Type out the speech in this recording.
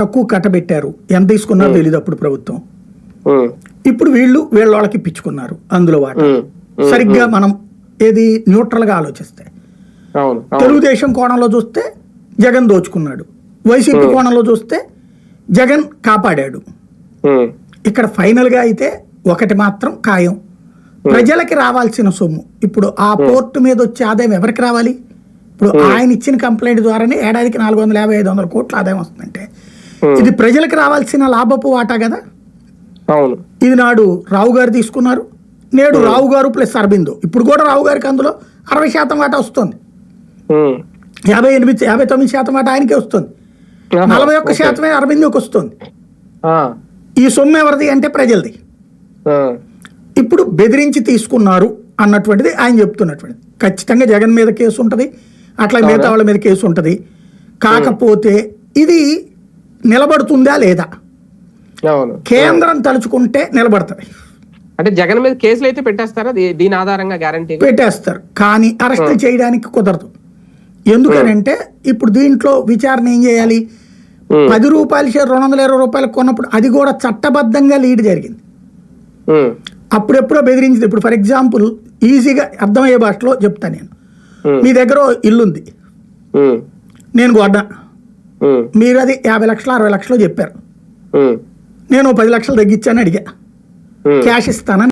తక్కువ కట్టబెట్టారు ఎంత తీసుకున్నారో తెలియదు అప్పుడు ప్రభుత్వం. ఇప్పుడు వీళ్ళు వీళ్ళ వాళ్ళకి ఇప్పించుకున్నారు అందులో వాటి. సరిగ్గా మనం ఏది న్యూట్రల్గా ఆలోచిస్తే తెలుగుదేశం కోణంలో చూస్తే జగన్ దోచుకున్నాడు. వైసీపీ కోణంలో చూస్తే జగన్ కాపాడాడు. ఇక్కడ ఫైనల్గా అయితే ఒకటి మాత్రం ఖాయం. ప్రజలకి రావాల్సిన సొమ్ము. ఇప్పుడు ఆ పోర్టు మీద వచ్చే ఆదాయం ఎవరికి రావాలి? ఇప్పుడు ఆయన ఇచ్చిన కంప్లైంట్ ద్వారానే ఏడాదికి నాలుగు వందల యాభై ఐదు వందల కోట్ల ఆదాయం వస్తుందంటే ఇది ప్రజలకు రావాల్సిన లాభపు వాటా కదా? అవును. ఇది నాడు రావు గారు తీసుకున్నారు నేడు రావు గారు ప్లస్ అరబిందో. ఇప్పుడు కూడా రావు గారికి అందులో అరవై శాతం వాటా వస్తుంది. ఉమ్, యాభై ఎనిమిది యాభై తొమ్మిది శాతం వాటా ఆయనకే వస్తుంది. నలభై ఒక్క. శాతమే అరబిందోకి వస్తుంది. ఈ సొమ్ము ఎవరిది అంటే ప్రజలది. ఇప్పుడు బెదిరించి తీసుకున్నారు అన్నటువంటిది ఆయన చెప్తున్నటువంటిది. ఖచ్చితంగా జగన్ మీద కేసు ఉంటుంది అట్లా మిగతా వాళ్ళ మీద కేసు ఉంటుంది. కాకపోతే ఇది నిలబడుతుందా లేదా? కేంద్రం తలుచుకుంటే నిలబడుతుంది అంటే జగన్ మీద కేసులు అయితే పెట్టేస్తారా? దీని ఆధారంగా గ్యారంటీ పెట్టేస్తారు. కానీ అరెస్ట్ చేయడానికి కుదరదు. ఎందుకనంటే ఇప్పుడు దీంట్లో విచారణ ఏం చేయాలి? పది రూపాయల షేర్ రెండు వందల ఇరవై రూపాయలకు కొన్నప్పుడు అది కూడా చట్టబద్ధంగా లీడ్ జరిగింది. అప్పుడెప్పుడో బెదిరించింది. ఇప్పుడు ఫర్ ఎగ్జాంపుల్ ఈజీగా అర్థమయ్యే భాషలో చెప్తాను నేను. మీ దగ్గర ఓ ఇల్లు ఉంది నేను కొన్నా మీరు అది యాభై లక్షలు అరవై లక్షలు చెప్పారు. నేను పది లక్షలు తగ్గించాను అడిగా. క్యాష్ ఇస్తానని